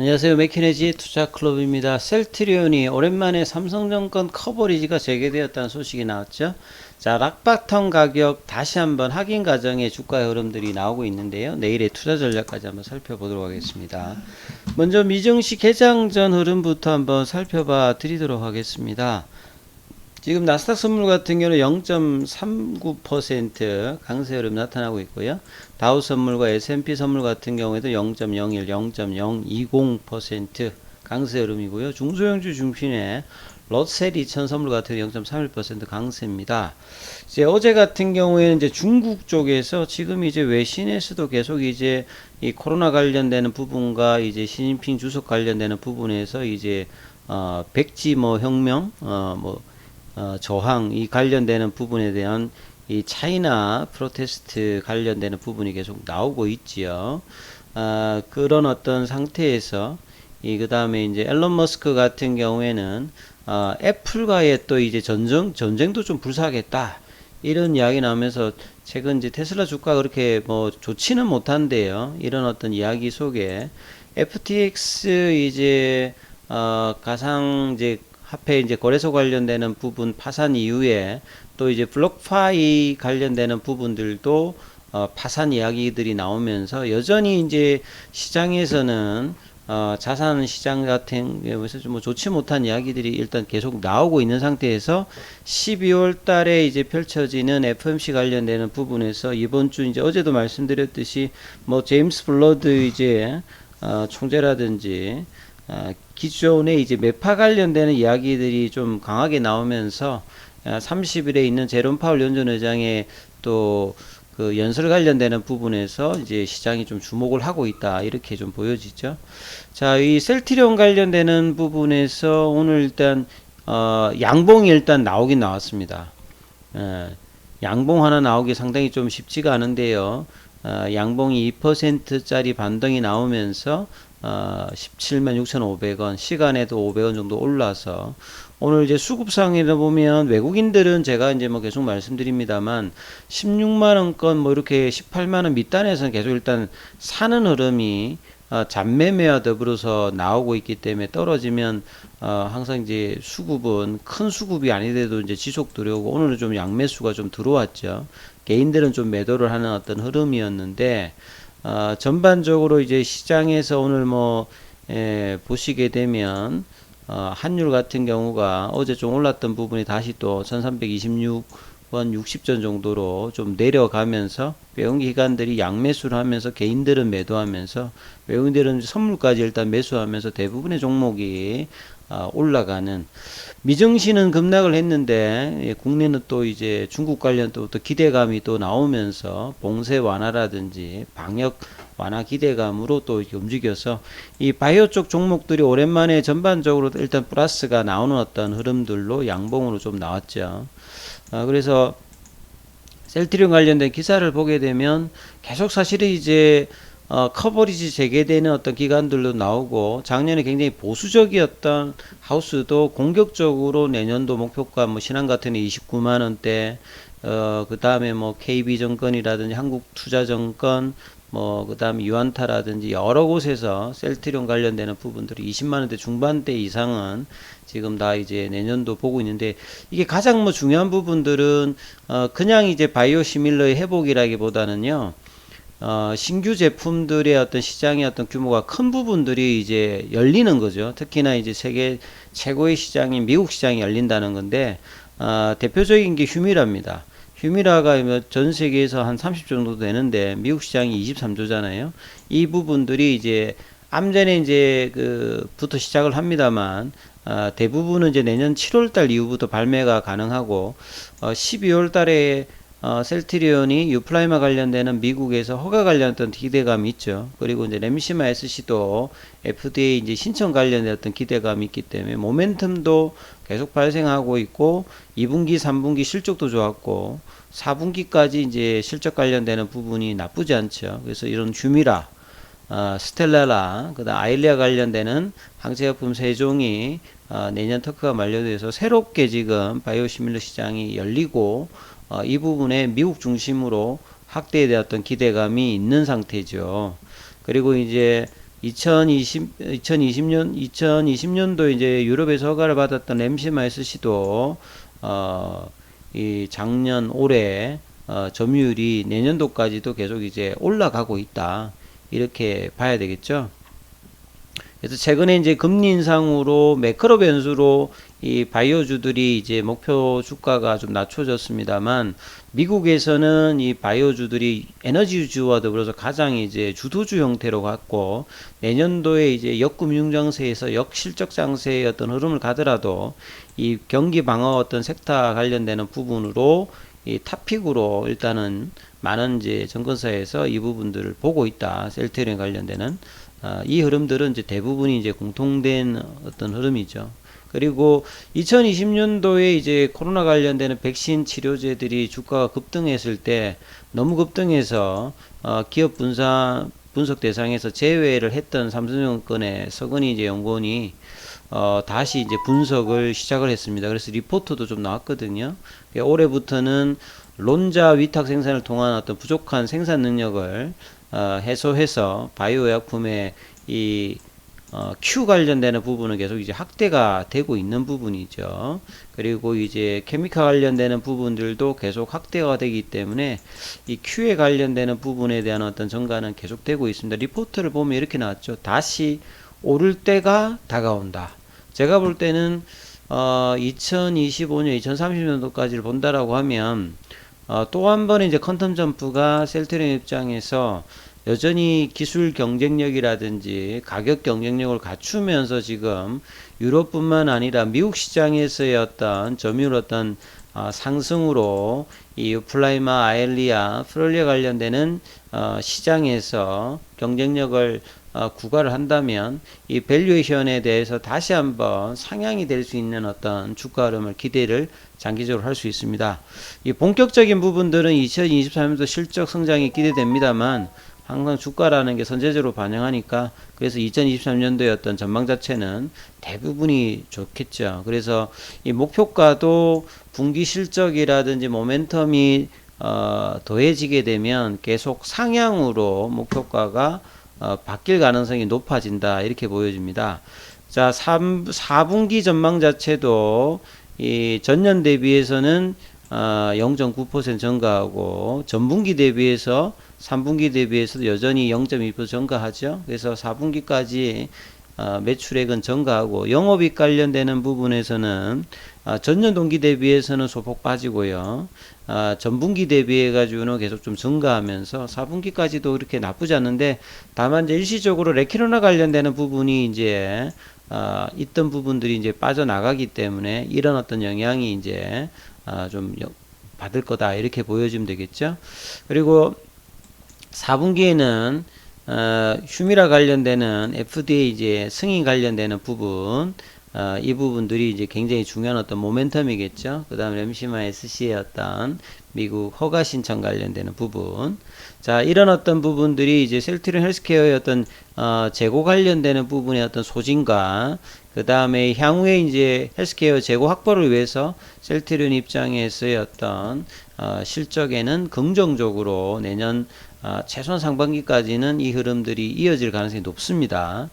안녕하세요. 맥키네지 투자 클럽입니다. 셀트리온이 오랜만에 삼성증권 커버리지가 재개되었다는 소식이 나왔죠. 자, 락바텀 가격 다시 한번 확인 과정의 주가 흐름들이 나오고 있는데요. 내일의 투자 전략까지 한번 살펴보도록 하겠습니다. 먼저 미증시 개장 전 흐름부터 한번 살펴봐 드리도록 하겠습니다. 지금 나스닥 선물 같은 경우는 0.39% 강세 흐름 나타나고 있고요. 다우 선물과 S&P 선물 같은 경우에도 0.01, 0.020% 강세 흐름이고요. 중소형주 중심의 롯셀 2000 선물 같은 경우 0.31% 강세입니다. 이제 어제 같은 경우에는 이제 중국 쪽에서 지금 이제 외신에서도 계속 이제 이 코로나 관련되는 부분과 이제 시진핑 주석 관련되는 부분에서 이제 어 백지 뭐 혁명 어뭐 어, 저항 이 관련되는 부분에 대한 이 차이나 프로테스트 관련되는 부분이 계속 나오고 있지요. 아, 그런 어떤 상태에서 이 그 다음에 이제 앨런 머스크 같은 경우에는 어, 애플과의 또 이제 전쟁 전쟁도 좀 불사하겠다. 이런 이야기 나오면서 최근 이제 테슬라 주가 그렇게 뭐 좋지는 못한데요. 이런 어떤 이야기 속에 FTX 이제 어 가상 이제 화폐 이제 거래소 관련되는 부분 파산 이후에 또 이제 블록파이 관련되는 부분들도 어, 파산 이야기들이 나오면서 여전히 이제 시장에서는 어, 자산 시장 같은 경우에서 좀뭐 좋지 못한 이야기들이 일단 계속 나오고 있는 상태에서 12월 달에 이제 펼쳐지는 FMC 관련되는 부분에서 이번 주 이제 어제도 말씀드렸듯이 뭐 제임스 블러드 이제 어, 총재라든지 어, 기존에 이제 매파 관련되는 이야기들이 좀 강하게 나오면서 30일에 아, 있는 제롬 파울 연준 의장의 또 그 연설 관련되는 부분에서 이제 시장이 좀 주목을 하고 있다 이렇게 좀 보여지죠. 자, 이 셀트리온 관련되는 부분에서 오늘 일단 어, 양봉이 일단 나오긴 나왔습니다. 예, 양봉 하나 나오기 상당히 좀 쉽지가 않은데요. 어, 양봉이 2%짜리 반등이 나오면서 어, 17만 6,500원, 시간에도 500원 정도 올라서 오늘 이제 수급상에서 보면 외국인들은 제가 이제 뭐 계속 말씀드립니다만 16만 원권 뭐 이렇게 18만 원 밑단에서는 계속 일단 사는 흐름이 어, 잔매매와 더불어서 나오고 있기 때문에 떨어지면 어, 항상 이제 수급은 큰 수급이 아니더라도 이제 지속 들어오고 오늘은 좀 양매수가 좀 들어왔죠. 개인들은 좀 매도를 하는 어떤 흐름이었는데 어, 전반적으로 이제 시장에서 오늘 뭐 에, 보시게 되면 어, 환율 같은 경우가 어제 좀 올랐던 부분이 다시 또 1326원 60전 정도로 좀 내려가면서 외국 기관들이 양매수를 하면서 개인들은 매도하면서 외국인들은 선물까지 일단 매수하면서 대부분의 종목이 어, 올라가는 미증시는 급락을 했는데 예, 국내는 또 이제 중국 관련 또, 또 기대감이 또 나오면서 봉쇄 완화라든지 방역 완화 기대감으로 또 움직여서 이 바이오 쪽 종목들이 오랜만에 전반적으로 일단 플러스가 나오는 어떤 흐름들로 양봉으로 좀 나왔죠. 아, 그래서 셀트리온 관련된 기사를 보게 되면 계속 사실은 이제 어, 커버리지 재개되는 어떤 기관들도 나오고 작년에 굉장히 보수적이었던 하우스도 공격적으로 내년도 목표가 뭐 신한 같은 29만 원대 어, 그 다음에 뭐 KB증권이라든지 한국 투자증권 뭐 그 다음에 유안타라든지 여러 곳에서 셀트리온 관련되는 부분들이 20만 원대 중반대 이상은 지금 다 이제 내년도 보고 있는데 이게 가장 뭐 중요한 부분들은 어 그냥 이제 바이오 시밀러의 회복이라기보다는요. 어, 신규 제품들의 어떤 시장의 어떤 규모가 큰 부분들이 이제 열리는 거죠. 특히나 이제 세계 최고의 시장인 미국 시장이 열린다는 건데, 어, 대표적인 게 휴미라입니다. 휴미라가 뭐전 세계에서 한 30 정도 되는데, 미국 시장이 23조잖아요. 이 부분들이 이제 암전에 이제 그부터 시작을 합니다만, 어, 대부분은 이제 내년 7월 달 이후부터 발매가 가능하고, 어, 12월 달에 어, 셀트리온이 유플라이마 관련되는 미국에서 허가 관련된 기대감이 있죠. 그리고 이제 램시마 SC도 FDA 이제 신청 관련된 어떤 기대감이 있기 때문에 모멘텀도 계속 발생하고 있고 2분기, 3분기 실적도 좋았고 4분기까지 이제 실적 관련되는 부분이 나쁘지 않죠. 그래서 이런 주미라, 어, 스텔라라, 그다음 아일리아 관련되는 항체약품 세 종이 어, 내년 터크가 만료돼서 새롭게 지금 바이오시밀러 시장이 열리고 어, 이 부분에 미국 중심으로 확대에 대한 어떤 기대감이 있는 상태죠. 그리고 이제 2020 2020년 2020년도 이제 유럽에서 허가를 받았던 SC도 어, 이 작년 올해 어, 점유율이 내년도까지도 계속 이제 올라가고 있다. 이렇게 봐야 되겠죠. 그래서 최근에 이제 금리 인상으로 매크로 변수로 이 바이오주들이 이제 목표 주가가 좀 낮춰졌습니다만 미국에서는 이 바이오주들이 에너지주와 더불어서 가장 이제 주도주 형태로 갔고 내년도에 이제 역금융 장세에서 역실적 장세의 어떤 흐름을 가더라도 이 경기 방어 어떤 섹터 관련되는 부분으로 이 탑픽으로 일단은 많은 이제 정권사에서 이 부분들을 보고 있다. 셀테리온 관련되는 아, 이 흐름들은 이제 대부분이 이제 공통된 어떤 흐름이죠. 그리고 2020년도에 이제 코로나 관련되는 백신 치료제들이 주가가 급등했을 때 너무 급등해서 어, 기업 분사 분석 대상에서 제외를 했던 삼성증권의 서건희 이제 연구원이 어, 다시 이제 분석을 시작을 했습니다. 그래서 리포트도 좀 나왔거든요. 올해부터는 론자 위탁 생산을 통한 어떤 부족한 생산 능력을 어, 해소해서 바이오 약품의 이 어, Q 관련되는 부분은 계속 이제 확대가 되고 있는 부분이죠. 그리고 이제 케미칼 관련되는 부분들도 계속 확대가 되기 때문에 이 Q에 관련되는 부분에 대한 어떤 증가는 계속 되고 있습니다. 리포트를 보면 이렇게 나왔죠. 다시 오를 때가 다가온다. 제가 볼 때는 어, 2025년, 2030년도까지를 본다라고 하면 어, 또 한 번의 이제 컨텀 점프가 셀트리온 입장에서 여전히 기술 경쟁력이라든지 가격 경쟁력을 갖추면서 지금 유럽뿐만 아니라 미국 시장에서의 어떤 점유율 어떤 어, 상승으로 이 플라이마, 아엘리아, 프롤리아 관련되는 어, 시장에서 경쟁력을 어, 구가를 한다면 이 밸류에이션에 대해서 다시 한번 상향이 될 수 있는 어떤 주가 흐름을 기대를 장기적으로 할 수 있습니다. 이 본격적인 부분들은 2023년도 실적 성장이 기대됩니다만 항상 주가라는 게 선제적으로 반영하니까 그래서 2023년도의 어떤 전망 자체는 대부분이 좋겠죠. 그래서 이 목표가도 분기 실적이라든지 모멘텀이 어, 더해지게 되면 계속 상향으로 목표가가 어, 바뀔 가능성이 높아진다 이렇게 보여집니다. 자, 3, 4분기 전망 자체도 이 전년 대비해서는 어, 0.9% 증가하고 전분기 대비해서 3분기 대비해서도 여전히 0.2% 증가하죠. 그래서 4분기까지 어, 매출액은 증가하고 영업이익 관련되는 부분에서는 어, 전년 동기 대비해서는 소폭 빠지고요. 어, 전분기 대비해 가지고는 계속 좀 증가하면서 4분기까지도 그렇게 나쁘지 않은데 다만 이제 일시적으로 레키로나 관련되는 부분이 이제 어, 있던 부분들이 이제 빠져나가기 때문에 이런 어떤 영향이 이제 어, 좀 여- 받을 거다 이렇게 보여지면 되겠죠. 그리고 4분기에는 어, 휴미라 관련되는 FDA 이제 승인 관련되는 부분 어, 이 부분들이 이제 굉장히 중요한 어떤 모멘텀이겠죠. 그 다음에 엠시마 SC의 어떤 미국 허가 신청 관련되는 부분. 자, 이런 어떤 부분들이 이제 셀트리온 헬스케어의 어떤 어, 재고 관련되는 부분의 어떤 소진과 그 다음에 향후에 이제 헬스케어 재고 확보를 위해서 셀트리온 입장에서의 어떤 어, 실적에는 긍정적으로 내년 아, 최소한 상반기까지는 이 흐름들이 이어질 가능성이 높습니다.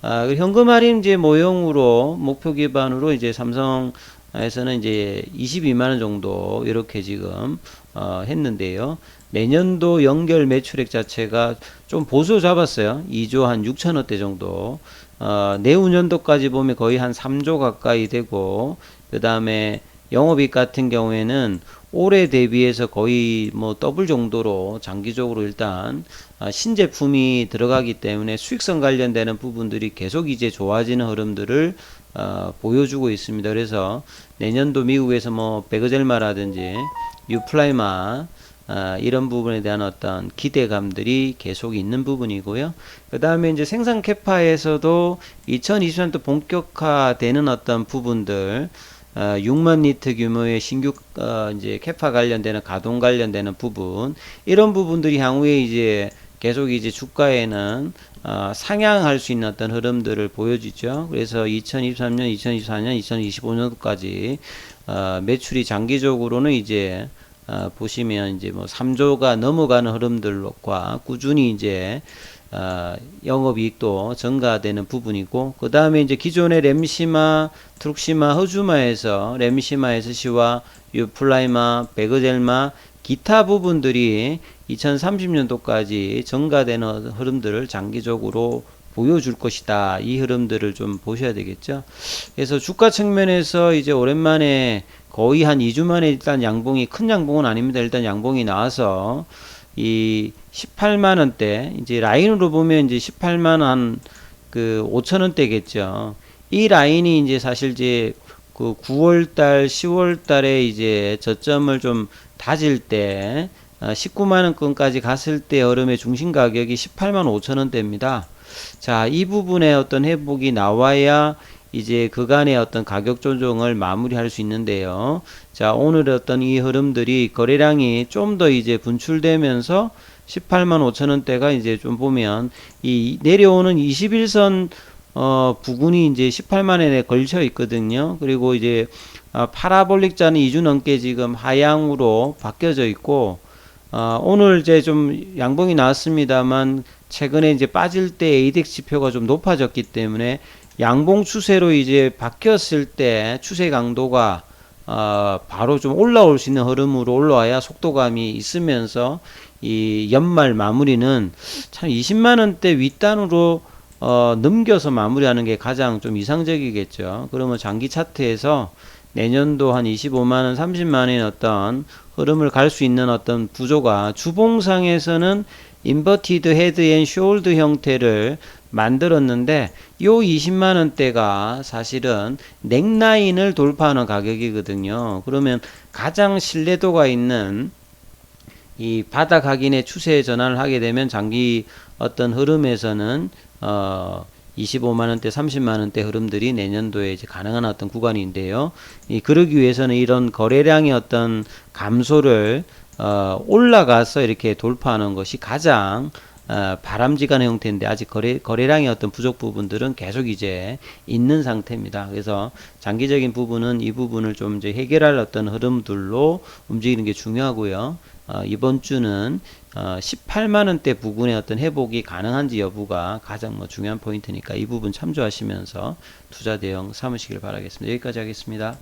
아, 현금 할인 이제 모형으로 목표 기반으로 이제 삼성 에서는 이제 22만 원 정도 이렇게 지금 어, 했는데요. 내년도 연결 매출액 자체가 좀 보수 잡았어요. 2조 한 6천억대 정도. 어, 내후년도까지 보면 거의 한 3조 가까이 되고 그 다음에 영업이익 같은 경우에는 올해 대비해서 거의 뭐 더블 정도로 장기적으로 일단 아, 신제품이 들어가기 때문에 수익성 관련되는 부분들이 계속 이제 좋아지는 흐름들을 어, 보여주고 있습니다. 그래서 내년도 미국에서 뭐 베그젤마라든지 유플라이마 아, 이런 부분에 대한 어떤 기대감들이 계속 있는 부분이고요. 그 다음에 이제 생산 캐파에서도 2020년도 본격화되는 어떤 부분들 어, 6만 리터 규모의 신규 어, 이제 캐파 관련되는 가동 관련되는 부분 이런 부분들이 향후에 이제 계속 이제 주가에는 어, 상향할 수 있는 어떤 흐름들을 보여주죠. 그래서 2023년, 2024년, 2025년도까지 어, 매출이 장기적으로는 이제 어, 보시면 이제 뭐 3조가 넘어가는 흐름들과 꾸준히 이제 어, 영업이익도 증가되는 부분이고 그 다음에 이제 기존의 램시마, 트룩시마, 허주마에서 램시마에서 시와 유플라이마, 베그델마 기타 부분들이 2030년도까지 증가되는 흐름들을 장기적으로 보여줄 것이다. 이 흐름들을 좀 보셔야 되겠죠. 그래서 주가 측면에서 이제 오랜만에 거의 한 2주 만에 일단 양봉이 큰 양봉은 아닙니다. 일단 양봉이 나와서 이 18만 원대 이제 라인으로 보면 이제 18만 한 그 5천 원대겠죠. 이 라인이 이제 사실 이제 그 9월 달, 10월 달에 이제 저점을 좀 다질 때 19만 원권까지 갔을 때 여름의 중심 가격이 18만 5천 원대입니다. 자, 이 부분에 어떤 회복이 나와야 이제 그간의 어떤 가격 조정을 마무리할 수 있는데요. 자, 오늘 어떤 이 흐름들이 거래량이 좀 더 이제 분출되면서 18만 5천 원대가 이제 좀 보면 이 내려오는 21선 어 부근이 이제 18만 원에 걸쳐 있거든요. 그리고 이제 아, 파라볼릭 자는 2주 넘게 지금 하향으로 바뀌어져 있고 어, 오늘 이제 좀 양봉이 나왔습니다만 최근에 이제 빠질 때 ADX 지표가 좀 높아졌기 때문에 양봉 추세로 이제 바뀌었을 때 추세 강도가 어, 바로 좀 올라올 수 있는 흐름으로 올라와야 속도감이 있으면서 이 연말 마무리는 참 20만 원대 윗단으로 어, 넘겨서 마무리하는 게 가장 좀 이상적이겠죠. 그러면 장기 차트에서 내년도 한 25만 원, 30만 원의 어떤 흐름을 갈 수 있는 어떤 구조가 주봉상에서는 인버티드 헤드 앤 숄드 형태를 만들었는데 요 20만 원대가 사실은 넥라인을 돌파하는 가격이거든요. 그러면 가장 신뢰도가 있는 이 바닥 확인의 추세 전환을 하게 되면 장기 어떤 흐름에서는 어 25만 원대, 30만 원대 흐름들이 내년도에 이제 가능한 어떤 구간인데요. 이 그러기 위해서는 이런 거래량의 어떤 감소를 어 올라가서 이렇게 돌파하는 것이 가장 어, 바람직한 형태인데 아직 거래 거래량의 어떤 부족 부분들은 계속 이제 있는 상태입니다. 그래서 장기적인 부분은 이 부분을 좀 이제 해결할 어떤 흐름들로 움직이는 게 중요하고요. 어, 이번 주는 어, 18만 원대 부근의 어떤 회복이 가능한지 여부가 가장 뭐 중요한 포인트니까 이 부분 참조하시면서 투자 대응 삼으시길 바라겠습니다. 여기까지 하겠습니다.